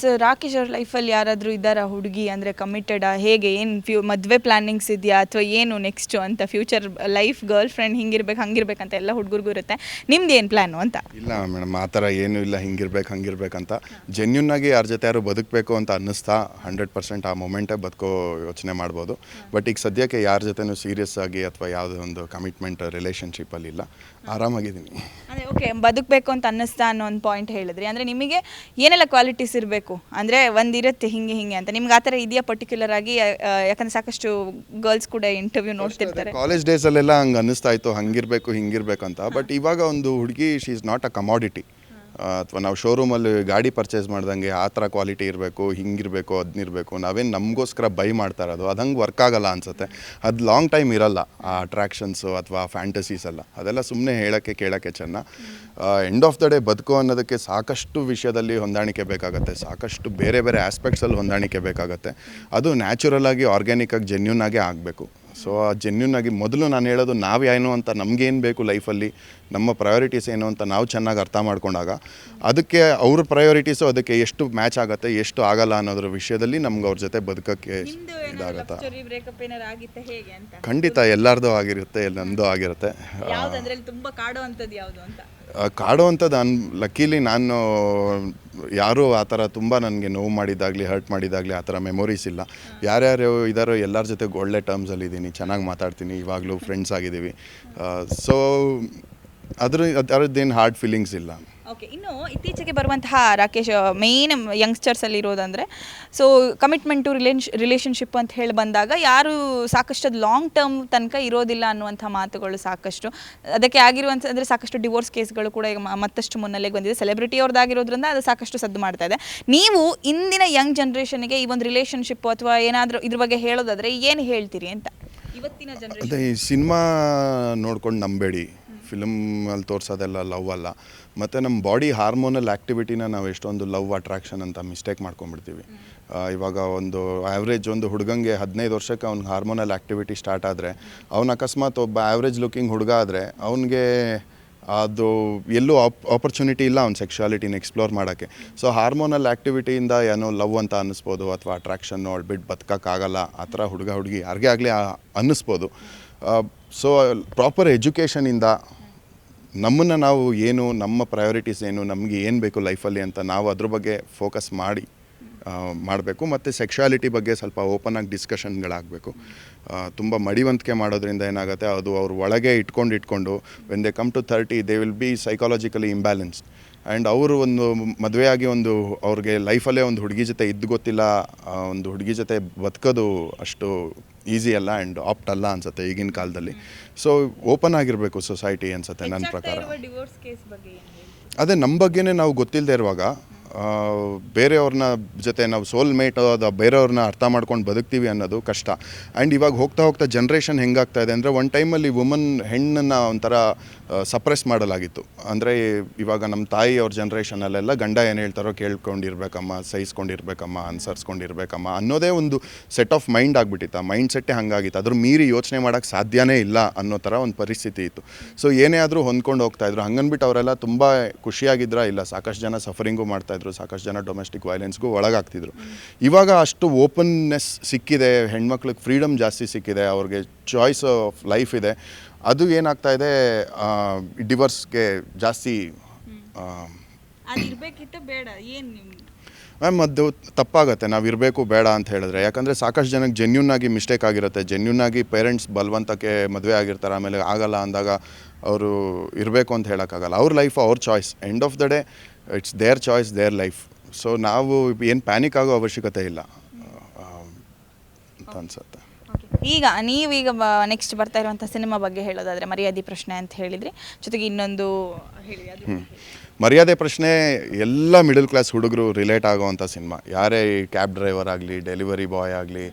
So Rakesh ಅವ್ರ ಲೈಫಲ್ಲಿ ಯಾರಾದರೂ ಇದ್ದಾರಾ ಹುಡುಗಿ? ಅಂದರೆ ಕಮಿಟೆಡಾ ಹೇಗೆ? ಏನು ಫ್ಯೂ ಮದುವೆ ಪ್ಲಾನಿಂಗ್ಸ್ ಇದೆಯಾ? ಅಥವಾ ಏನು ನೆಕ್ಸ್ಟು ಅಂತ ಫ್ಯೂಚರ್ ಲೈಫ್ ಗರ್ಲ್ ಫ್ರೆಂಡ್ ಹಿಂಗಿರ್ಬೇಕು ಅಂತ ಎಲ್ಲ ಹುಡುಗರಿಗೂ ಇರುತ್ತೆ. ನಿಮ್ದು ಏನು ಪ್ಲ್ಯಾನು ಅಂತ? ಇಲ್ಲ ಮೇಡಮ್ ಆ ಥರ ಏನೂ ಇಲ್ಲ. ಹಿಂಗಿರ್ಬೇಕು ಹಂಗಿರ್ಬೇಕಂತ ಜೆನ್ಯೂನ್ ಆಗಿ ಯಾರ ಜೊತೆ ಯಾರು ಬದುಕಬೇಕು ಅಂತ ಅನ್ನಿಸ್ತಾ ಹಂಡ್ರೆಡ್ ಪರ್ಸೆಂಟ್ ಆ ಮೊಮೆಂಟೇ ಬದುಕೋ ಯೋಚನೆ ಮಾಡ್ಬೋದು. ಬಟ್ ಈಗ ಸದ್ಯಕ್ಕೆ ಯಾರ ಜೊತೆನೂ ಸೀರಿಯಸ್ ಆಗಿ ಅಥವಾ ಯಾವುದೋ ಒಂದು ಕಮಿಟ್ಮೆಂಟ್ ರಿಲೇಷನ್ಶಿಪ್ಪಲ್ಲಿ ಇಲ್ಲ. ಆರಾಮಾಗಿದ್ದೀನಿ. ಅದೇ ಓಕೆ ಬದುಕಬೇಕು ಅಂತ ಅನ್ನಿಸ್ತಾ ಅನ್ನೋ ಒಂದು ಪಾಯಿಂಟ್ ಹೇಳಿದ್ರಿ. ಅಂದರೆ ನಿಮಗೆ ಏನೆಲ್ಲ ಕ್ವಾಲಿಟೀಸ್ ಇರಬೇಕು. ಅಂದರೆ ಒಂದಿರುತ್ತೆ ಹಿಂಗೆ ಹಿಂಗೆ ಅಂತ. ನಿಮ್ಗೆ ಆ ಥರ ಇದೆಯಾ ಪರ್ಟಿಕ್ಯುಲರ್ ಆಗಿ? ಯಾಕಂದ್ರೆ ಸಾಕಷ್ಟು ಗರ್ಲ್ಸ್ ಕೂಡ ಇಂಟರ್ವ್ಯೂ ನೋಡ್ತಿರ್ತಾರೆ. ಕಾಲೇಜ್ ಡೇಸಲ್ಲೆಲ್ಲ ಹಂಗೆ ಅನ್ನಿಸ್ತಾ ಇತ್ತು ಹಂಗಿರಬೇಕು ಹಿಂಗಿರಬೇಕು ಅಂತ. ಬಟ್ ಇವಾಗ ಒಂದು ಹುಡುಗಿ she is not a commodity ಅಥವಾ ನಾವು ಶೋರೂಮಲ್ಲಿ ಗಾಡಿ ಪರ್ಚೇಸ್ ಮಾಡ್ದಂಗೆ ಆ ಥರ ಕ್ವಾಲಿಟಿ ಇರಬೇಕು, ಹಿಂಗಿರಬೇಕು ಅದನ್ನಿರಬೇಕು ನಾವೇನು ನಮಗೋಸ್ಕರ ಬೈ ಮಾಡ್ತಾ ಇರೋದು, ಅದು ಹಂಗೆ ವರ್ಕ್ ಆಗಲ್ಲ ಅನ್ಸುತ್ತೆ. ಅದು ಲಾಂಗ್ ಟೈಮ್ ಇರಲ್ಲ ಆ ಅಟ್ರಾಕ್ಷನ್ಸು ಅಥವಾ ಫ್ಯಾಂಟಸೀಸ್ ಎಲ್ಲ. ಅದೆಲ್ಲ ಸುಮ್ಮನೆ ಹೇಳೋಕ್ಕೆ ಕೇಳೋಕ್ಕೆ ಚೆನ್ನ. ಎಂಡ್ ಆಫ್ ದ ಡೇ ಬದುಕು ಅನ್ನೋದಕ್ಕೆ ಸಾಕಷ್ಟು ವಿಷಯದಲ್ಲಿ ಹೊಂದಾಣಿಕೆ ಬೇಕಾಗುತ್ತೆ. ಸಾಕಷ್ಟು ಬೇರೆ ಬೇರೆ ಆಸ್ಪೆಕ್ಟ್ಸಲ್ಲಿ ಹೊಂದಾಣಿಕೆ ಬೇಕಾಗುತ್ತೆ. ಅದು ನ್ಯಾಚುರಲ್ ಆಗಿ ಆರ್ಗ್ಯಾನಿಕ್ ಆಗಿ ಜೆನ್ಯೂನ್ ಆಗೇ ಆಗಬೇಕು. ಸೊ ಆ ಜೆನ್ಯೂನ್ ಆಗಿ ಮೊದಲು ನಾನು ಹೇಳೋದು ನಾವು ಏನು ಅಂತ ನಮಗೇನು ಬೇಕು ಲೈಫಲ್ಲಿ ನಮ್ಮ ಪ್ರಯಾರಿಟೀಸ್ ಏನು ಅಂತ ನಾವು ಚೆನ್ನಾಗಿ ಅರ್ಥ ಮಾಡ್ಕೊಂಡಾಗ ಅದಕ್ಕೆ ಅವ್ರ ಪ್ರಯಾರಿಟೀಸು ಅದಕ್ಕೆ ಎಷ್ಟು ಮ್ಯಾಚ್ ಆಗುತ್ತೆ ಎಷ್ಟು ಆಗಲ್ಲ ಅನ್ನೋದ್ರ ವಿಷಯದಲ್ಲಿ ನಮ್ಗೆ ಅವ್ರ ಜೊತೆ ಬದುಕಕ್ಕೆ ಇದಾಗುತ್ತೆ ಖಂಡಿತ ಎಲ್ಲರದು ಆಗಿರುತ್ತೆ ಎಲ್ಲ ನಂದು ಆಗಿರುತ್ತೆ ಕಾಡೋ ಅಂಥದ್ದು ಅನ್ ಲಕ್ಕೀಲಿ ನಾನು ಯಾರೂ ಆ ಥರ ತುಂಬ ನನಗೆ ನೋವು ಮಾಡಿದ್ದಾಗಲಿ ಹರ್ಟ್ ಮಾಡಿದ್ದಾಗಲಿ ಆ ಥರ ಮೆಮೊರೀಸ್ ಇಲ್ಲ. ಯಾರ್ಯಾರು ಇದ್ದಾರೋ ಎಲ್ಲರ ಜೊತೆ ಒಳ್ಳೆ ಟರ್ಮ್ಸಲ್ಲಿ ಇದ್ದೀನಿ, ಚೆನ್ನಾಗಿ ಮಾತಾಡ್ತೀನಿ, ಇವಾಗಲೂ ಫ್ರೆಂಡ್ಸ್ ಆಗಿದ್ದೀವಿ. ಸೊ ಅದ್ರ, ಅದರದ್ದೇನು ಹಾರ್ಡ್ ಫೀಲಿಂಗ್ಸ್ ಇಲ್ಲ. ಓಕೆ ಇನ್ನು ಇತ್ತೀಚೆಗೆ ಬರುವಂತಹ ರಾಕೇಶ್ ಮೇಯ್ನ್ ಯಂಗ್ಸ್ಟರ್ಸಲ್ಲಿ ಇರೋದಂದರೆ so commitment to relation relationship ಅಂತ ಹೇಳಿ ಬಂದಾಗ ಯಾರು ಸಾಕಷ್ಟು ಲಾಂಗ್ ಟರ್ಮ್ ತನಕ ಇರೋದಿಲ್ಲ ಅನ್ನುವಂಥ ಮಾತುಗಳು ಸಾಕಷ್ಟು. ಅದಕ್ಕೆ ಆಗಿರುವಂಥ, ಅಂದರೆ ಸಾಕಷ್ಟು ಡಿವೋರ್ಸ್ ಕೇಸ್ಗಳು ಕೂಡ ಈಗ ಮತ್ತಷ್ಟು ಮುನ್ನೆಲೆಗೆ ಬಂದಿದೆ. ಸೆಲೆಬ್ರಿಟಿ ಅವ್ರದ್ದಾಗಿರೋದ್ರಿಂದ ಅದು ಸಾಕಷ್ಟು ಸದ್ದು ಮಾಡ್ತಾ ಇದೆ. ನೀವು ಇಂದಿನ ಯಂಗ್ ಜನ್ರೇಷನ್ಗೆ ಈ ಒಂದು ರಿಲೇಷನ್ಶಿಪ್ ಅಥವಾ ಏನಾದರೂ ಇದ್ರ ಬಗ್ಗೆ ಹೇಳೋದಾದರೆ ಏನು ಹೇಳ್ತೀರಿ ಅಂತ? ಇವತ್ತಿನ ಜನರೇಷನ್ ಸಿನಿಮಾ ನೋಡ್ಕೊಂಡು ನಂಬೇಡಿ. ಫಿಲಮಲ್ಲಿ ತೋರಿಸೋದೆಲ್ಲ ಲವ್ ಅಲ್ಲ. ಮತ್ತು ನಮ್ಮ ಬಾಡಿ ಹಾರ್ಮೋನಲ್ ಆ್ಯಕ್ಟಿವಿಟಿನ ನಾವು ಎಷ್ಟೊಂದು ಲವ್ ಅಟ್ರಾಕ್ಷನ್ ಅಂತ ಮಿಸ್ಟೇಕ್ ಮಾಡ್ಕೊಂಡ್ಬಿಡ್ತೀವಿ. ಇವಾಗ ಒಂದು ಆ್ಯಾವ್ರೇಜ್ ಒಂದು ಹುಡುಗಂಗೆ ಹದಿನೈದು ವರ್ಷಕ್ಕೆ ಅವ್ನಿಗೆ ಹಾರ್ಮೋನಲ್ ಆ್ಯಕ್ಟಿವಿಟಿ ಸ್ಟಾರ್ಟ್ ಆದರೆ, ಅವ್ನು ಅಕಸ್ಮಾತ್ ಒಬ್ಬ ಆ್ಯಾವ್ರೇಜ್ ಲುಕಿಂಗ್ ಹುಡುಗ ಆದರೆ, ಅವನಿಗೆ ಅದು ಎಲ್ಲೂ ಆಪ್ ಆಪರ್ಚುನಿಟಿ ಇಲ್ಲ ಅವ್ನ ಸೆಕ್ಷುಯಾಲಿಟಿನ ಎಕ್ಸ್ಪ್ಲೋರ್ ಮಾಡೋಕ್ಕೆ. ಸೊ ಹಾರ್ಮೋನಲ್ ಆ್ಯಕ್ಟಿವಿಟಿಯಿಂದ ಏನೋ ಲವ್ ಅಂತ ಅನ್ನಿಸ್ಬೋದು, ಅಥವಾ ಅಟ್ರಾಕ್ಷನ್ನು ಅವಳು ಬಿಟ್ಟು ಬದುಕೋಕ್ಕಾಗಲ್ಲ, ಆ ಥರ ಹುಡುಗ ಹುಡುಗಿ ಯಾರಿಗೇ ಆಗಲಿ ಅನ್ನಿಸ್ಬೋದು. ಸೊ ಪ್ರಾಪರ್ ಎಜುಕೇಷನಿಂದ ನಮ್ಮನ್ನು ನಾವು ಏನು, ನಮ್ಮ ಪ್ರಯಾರಿಟೀಸ್ ಏನು, ನಮಗೆ ಏನು ಬೇಕು ಲೈಫಲ್ಲಿ ಅಂತ ನಾವು ಅದ್ರ ಬಗ್ಗೆ ಫೋಕಸ್ ಮಾಡಿ ಮಾಡಬೇಕು. ಮತ್ತು ಸೆಕ್ಷುಯಾಲಿಟಿ ಬಗ್ಗೆ ಸ್ವಲ್ಪ ಓಪನ್ ಆಗಿ ಡಿಸ್ಕಷನ್ಗಳಾಗಬೇಕು ತುಂಬ ಮಡಿವಂತಿಕೆ ಮಾಡೋದ್ರಿಂದ ಏನಾಗುತ್ತೆ, ಅದು ಅವ್ರ ಒಳಗೆ ಇಟ್ಕೊಂಡು ಇಟ್ಕೊಂಡು when they come to thirty they will be psychologically imbalanced and ಅವರು ಒಂದು ಮದುವೆಯಾಗಿ ಒಂದು ಅವ್ರಿಗೆ ಲೈಫಲ್ಲೇ ಒಂದು ಹುಡುಗಿ ಜೊತೆ ಇದ್ದು ಗೊತ್ತಿಲ್ಲ ಒಂದು ಹುಡುಗಿ ಜೊತೆ ಬದುಕೋದು ಅಷ್ಟು ಈಸಿ ಅಲ್ಲ ಆ್ಯಂಡ್ ಆಪ್ಟ್ ಅಲ್ಲ ಅನ್ಸುತ್ತೆ ಈಗಿನ ಕಾಲದಲ್ಲಿ. ಸೊ ಓಪನ್ ಆಗಿರಬೇಕು ಸೊಸೈಟಿ ಅನ್ಸುತ್ತೆ ನನ್ನ ಪ್ರಕಾರ. ಅದೇ ನಮ್ಮ ಬಗ್ಗೆನೇ ನಾವು ಗೊತ್ತಿಲ್ಲದೆ ಇರುವಾಗ ಬೇರೆಯವ್ರನ್ನ ಜೊತೆ ನಾವು ಸೋಲ್ ಮೇಟ್ ಅದು ಬೇರೆಯವ್ರನ್ನ ಅರ್ಥ ಮಾಡ್ಕೊಂಡು ಬದುಕ್ತೀವಿ ಅನ್ನೋದು ಕಷ್ಟ. ಆ್ಯಂಡ್ ಇವಾಗ ಹೋಗ್ತಾ ಹೋಗ್ತಾ ಜನ್ರೇಷನ್ ಹೆಂಗಾಗ್ತಾ ಇದೆ ಅಂದರೆ ಒಂದು ಟೈಮಲ್ಲಿ ವುಮನ್ ಹೆಣ್ಣನ್ನು ಒಂಥರ ಸಪ್ರೆಸ್ ಮಾಡಲಾಗಿತ್ತು. ಅಂದರೆ ಇವಾಗ ನಮ್ಮ ತಾಯಿ ಅವ್ರ ಜನ್ರೇಷನಲ್ಲೆಲ್ಲ ಗಂಡ ಏನು ಹೇಳ್ತಾರೋ ಕೇಳ್ಕೊಂಡಿರ್ಬೇಕಮ್ಮ, ಸಹಿಸ್ಕೊಂಡಿರ್ಬೇಕಮ್ಮ, ಅನ್ಸರ್ಸ್ಕೊಂಡಿರ್ಬೇಕಮ್ಮ ಅನ್ನೋದೇ ಒಂದು ಸೆಟ್ ಆಫ್ ಮೈಂಡ್ ಆಗಿಬಿಟ್ಟಿತ್ತು. ಆ ಮೈಂಡ್ ಸೆಟ್ಟೇ ಹಂಗಾಗಿತ್ತು. ಅದ್ರ ಮೀರಿ ಯೋಚನೆ ಮಾಡೋಕ್ಕೆ ಸಾಧ್ಯನೇ ಇಲ್ಲ ಅನ್ನೋ ಥರ ಒಂದು ಪರಿಸ್ಥಿತಿ ಇತ್ತು. ಸೊ ಏನೇ ಆದರೂ ಹೊಂದ್ಕೊಂಡು ಹೋಗ್ತಾಯಿದ್ರು ಹಂಗನ್ಬಿಟ್ಟು ಅವರೆಲ್ಲ ತುಂಬ ಖುಷಿಯಾಗಿದ್ರ ಇಲ್ಲ? ಸಾಕಷ್ಟು ಜನ ಸಫರಿಂಗು ಮಾಡ್ತಾಯಿದ್ರು ಸಾಕಷ್ಟು ಜನ ಡೊಮೆಸ್ಟಿಕ್ ವೈಲೆನ್ಸ್ಗೂ ಒಳಗಾಗ್ತಿದ್ರು. ಇವಾಗ ಅಷ್ಟು ಓಪನ್ನೆಸ್ ಸಿಕ್ಕಿದೆ ಹೆಣ್ಮಕ್ಳಿಗೆ ಫ್ರೀಡಮ್ ಜಾಸ್ತಿ ಸಿಕ್ಕಿದೆ ಅವ್ರಿಗೆ ಚಾಯ್ಸ್ ಆಫ್ ಲೈಫ್ ಇದೆ. ಅದು ಏನಾಗ್ತಾ ಇದೆ ಡಿವರ್ಸ್ಗೆ ಜಾಸ್ತಿ ಮ್ಯಾಮ್ ಅದು ತಪ್ಪಾಗುತ್ತೆ ನಾವು ಇರಬೇಕು ಬೇಡ ಅಂತ ಹೇಳಿದ್ರೆ. ಯಾಕಂದರೆ ಸಾಕಷ್ಟು ಜನಕ್ಕೆ ಜೆನ್ಯೂನ್ ಆಗಿ ಮಿಸ್ಟೇಕ್ ಆಗಿರುತ್ತೆ ಜೆನ್ಯೂನ್ ಆಗಿ ಪೇರೆಂಟ್ಸ್ ಬಲವಂತಕ್ಕೆ ಮದುವೆ ಆಗಿರ್ತಾರೆ ಆಮೇಲೆ ಆಗಲ್ಲ ಅಂದಾಗ ಅವರು ಇರಬೇಕು ಅಂತ ಹೇಳೋಕ್ಕಾಗಲ್ಲ. ಅವ್ರ ಲೈಫ್ ಅವ್ರ choice end of the day it's their choice their life so ನಾವು ಏನು ಪ್ಯಾನಿಕ್ ಆಗೋ ಅವಶ್ಯಕತೆ ಇಲ್ಲ. ಅಂತ ಅನ್ಸುತ್ತೆ. ಈಗ ನೀವೀಗ ನೆಕ್ಸ್ಟ್ ಬರ್ತಾ ಇರುವಂಥ ಸಿನಿಮಾ ಬಗ್ಗೆ ಹೇಳೋದಾದರೆ ಮರ್ಯಾದೆ ಪ್ರಶ್ನೆ ಅಂತ ಹೇಳಿದ್ರಿ ಜೊತೆಗೆ ಇನ್ನೊಂದು ಹೇಳಿ ಅದು ಮರ್ಯಾದೆ ಪ್ರಶ್ನೆ ಎಲ್ಲ ಮಿಡಲ್ ಕ್ಲಾಸ್ ಹುಡುಗರು ರಿಲೇಟ್ ಆಗೋವಂಥ ಸಿನಿಮಾ. ಯಾರೇ ಕ್ಯಾಬ್ ಡ್ರೈವರ್ ಆಗಲಿ ಡೆಲಿವರಿ ಬಾಯ್ ಆಗಲಿ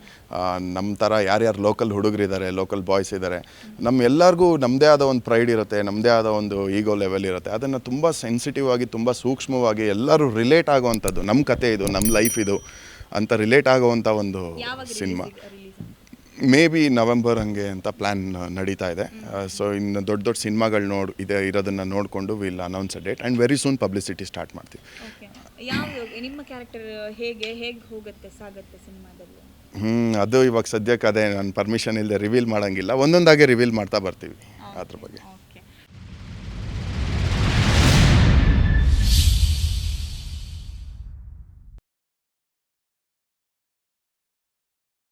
ನಮ್ಮ ಥರ ಯಾರ್ಯಾರು ಲೋಕಲ್ ಹುಡುಗರಿದ್ದಾರೆ ಲೋಕಲ್ ಬಾಯ್ಸ್ ಇದ್ದಾರೆ ನಮ್ಮ ಎಲ್ಲರಿಗೂ ನಮ್ಮದೇ ಆದ ಒಂದು ಪ್ರೈಡ್ ಇರುತ್ತೆ ನಮ್ಮದೇ ಆದ ಒಂದು ಈಗೋ ಲೆವೆಲ್ ಇರುತ್ತೆ. ಅದನ್ನು ತುಂಬ ಸೆನ್ಸಿಟಿವ್ ಆಗಿ ತುಂಬ ಸೂಕ್ಷ್ಮವಾಗಿ ಎಲ್ಲರೂ ರಿಲೇಟ್ ಆಗೋವಂಥದ್ದು. ನಮ್ಮ ಕತೆ ಇದು ನಮ್ಮ ಲೈಫ್ ಇದು ಅಂತ ರಿಲೇಟ್ ಆಗೋವಂಥ ಒಂದು ಸಿನಿಮಾ. ಮೇ ಬಿ ನವೆಂಬರ್ ಹಂಗೆ ಅಂತ ಪ್ಲ್ಯಾನ್ ನಡೀತಾ ಇದೆ. ಸೊ ಇನ್ನು ದೊಡ್ಡ ದೊಡ್ಡ ಸಿನಿಮಾಗಳು ನೋಡಿ ಇದೆ ಇರೋದನ್ನು ನೋಡಿಕೊಂಡು will announce a date and very soon publicity start ಮಾಡ್ತೀವಿ. ನಿಮ್ಮ ಕ್ಯಾರೆಕ್ಟರ್ ಹೇಗೆ ಹೇಗೆ ಹೋಗುತ್ತೆ ಸಾಗುತ್ತೆ ಸಿನಿಮಾದಲ್ಲಿ? ಹ್ಞೂ ಅದು ಇವಾಗ ಸದ್ಯಕ್ಕೆ ಅದೇ ನಾನು ಪರ್ಮಿಷನ್ ಇಲ್ಲದೆ ರಿವೀಲ್ ಮಾಡೋಂಗಿಲ್ಲ. ಒಂದೊಂದಾಗೆ ರಿವೀಲ್ ಮಾಡ್ತಾ ಬರ್ತೀವಿ ಅದ್ರ ಬಗ್ಗೆ.